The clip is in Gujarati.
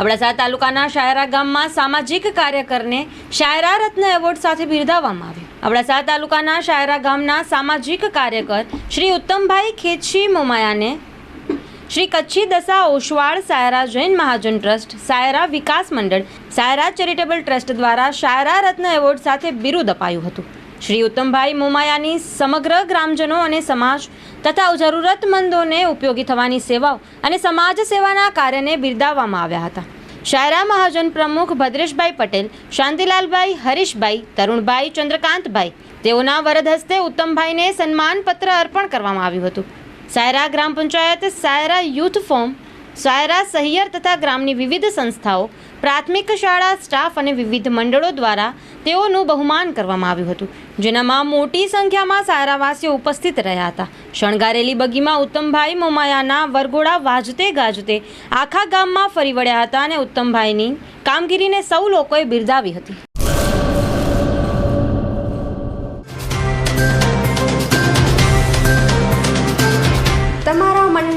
અબડાસા તાલુકાના શાયરા ગામમાં સામાજિક કાર્યકરને શાયરા રત્ન એવોર્ડ સાથે બિરદાવવામાં આવ્યો. અબડાસા તાલુકાના શાયરા ગામના સામાજિક કાર્યકર Shri Uttambhai Khetshi મોમાયાને Shri Kutchi Dasha Oswal Saira Jain Mahajan trust Saira Vikas Mandal Saira charitable trust દ્વારા શાયરા રત્ન એવોર્ડ સાથે બિરુદ અપાયું હતું. શ્રી ઉત્તમભાઈ મોમાયાની સમગ્ર ગ્રામજનો અને સમાજ તથા જરૂરતમંદોને ઉપયોગી થવાની સેવાઓ અને સમાજ સેવાના કાર્યને બિરદાવવામાં આવ્યા હતા. શાયરા મહાજન પ્રમુખ ભદ્રેશભાઈ પટેલ, શાંતિલાલભાઈ, હરીશભાઈ, તરુણભાઈ, ચંદ્રકાંતભાઈ, તેઓના વરદ હસ્તે ઉત્તમભાઈને સન્માનપત્ર અર્પણ કરવામાં આવ્યું હતું. સાયરા ગ્રામ પંચાયત સાયરા યુથ ફોર્મ સાયરા સહિયર તથા ગ્રામની વિવિધ સંસ્થાઓ, પ્રાથમિક શાળા સ્ટાફ અને વિવિધ મંડળો દ્વારા તેઓનું બહુમાન કરવામાં આવ્યું હતું, જેનામાં મોટી સંખ્યામાં સાયરાવાસીઓ ઉપસ્થિત રહ્યા હતા. શણગારેલી બગીમાં ઉત્તમભાઈ મોમાયાના વરઘોડા વાજતે ગાજતે આખા ગામમાં ફરી વળ્યા હતા અને ઉત્તમભાઈની કામગીરીને સૌ લોકોએ બિરદાવી હતી.